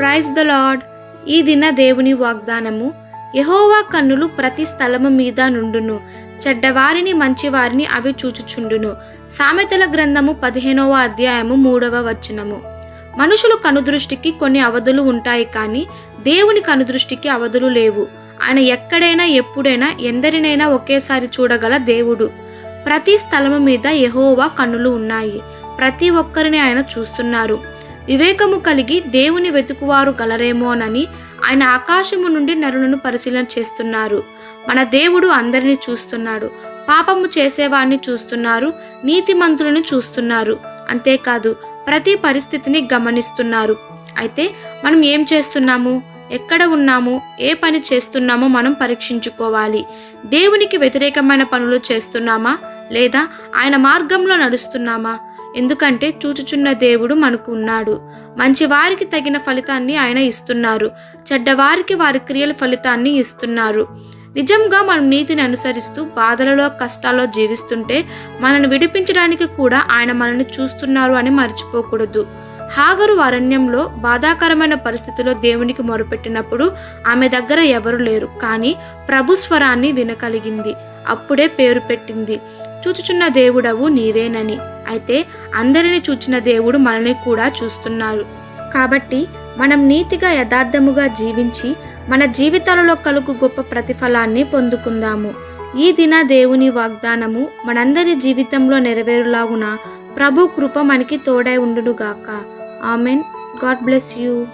Praise the lord. ఈ దిన దేవుని వాగ్దానము యహోవా కన్నులు ప్రతి స్థలము మీద నుండును. చెడ్డవారిని మంచివారిని అవి చూచుచుండును. సామెతల గ్రంథము పదిహేనవ అధ్యాయము మూడవ వచనము. మనుషులు కనుదృష్టికి కొన్ని అవధులు ఉంటాయి కానీ దేవుని కనుదృష్టికి అవధులు లేవు. ఆయన ఎక్కడైనా ఎప్పుడైనా ఎందరినైనా ఒకేసారి చూడగల దేవుడు. ప్రతి స్థలము మీద యహోవా కన్నులు ఉన్నాయి. ప్రతి ఒక్కరిని ఆయన చూస్తున్నారు. వివేకము కలిగి దేవుని వెతుకువారు గలరేమోనని ఆయన ఆకాశము నుండి నరులను పరిశీలన చేస్తున్నారు. మన దేవుడు అందరిని చూస్తున్నాడు. పాపము చేసేవాడిని చూస్తున్నారు. నీతిమంతులను చూస్తున్నారు. అంతేకాదు ప్రతి పరిస్థితిని గమనిస్తున్నారు. అయితే మనం ఏం చేస్తున్నాము? ఎక్కడ ఉన్నాము? ఏ పని చేస్తున్నామో మనం పరీక్షించుకోవాలి. దేవునికి వ్యతిరేకమైన పనులు చేస్తున్నామా? లేదా ఆయన మార్గంలో నడుస్తున్నామా? ఎందుకంటే చూచుచున్న దేవుడు మనకు ఉన్నాడు మంచి వారికి తగిన ఫలితాన్ని ఆయన ఇస్తున్నారు. చెడ్డవారికి వారి క్రియల ఫలితాన్ని ఇస్తున్నారు. నిజంగా మనం నీతిని అనుసరిస్తూ బాధలలో కష్టాల్లో జీవిస్తుంటే మనను విడిపించడానికి కూడా ఆయన మనల్ని చూస్తున్నారు అని మర్చిపోకూడదు. హాగరు అరణ్యంలో బాధాకరమైన పరిస్థితిలో దేవునికి మొరపెట్టినప్పుడు ఆమె దగ్గర ఎవరు లేరు. కానీ ప్రభు స్వరాన్ని వినగలిగింది అప్పుడే పేరు పెట్టింది. చూచుచున్న దేవుడవు నీవేనని. అయితే అందరిని చూచిన దేవుడు మనల్ని కూడా చూస్తున్నారు కాబట్టి మనం నీతిగా యథార్థముగా జీవించి మన జీవితాలలో కలుగు గొప్ప ప్రతిఫలాన్ని పొందుకుందాము. ఈ దిన దేవుని వాగ్దానము మనందరి జీవితంలో నెరవేరులాగున ప్రభు కృప మనకి తోడై ఉండునుగాక. ఆమెన్. God bless you.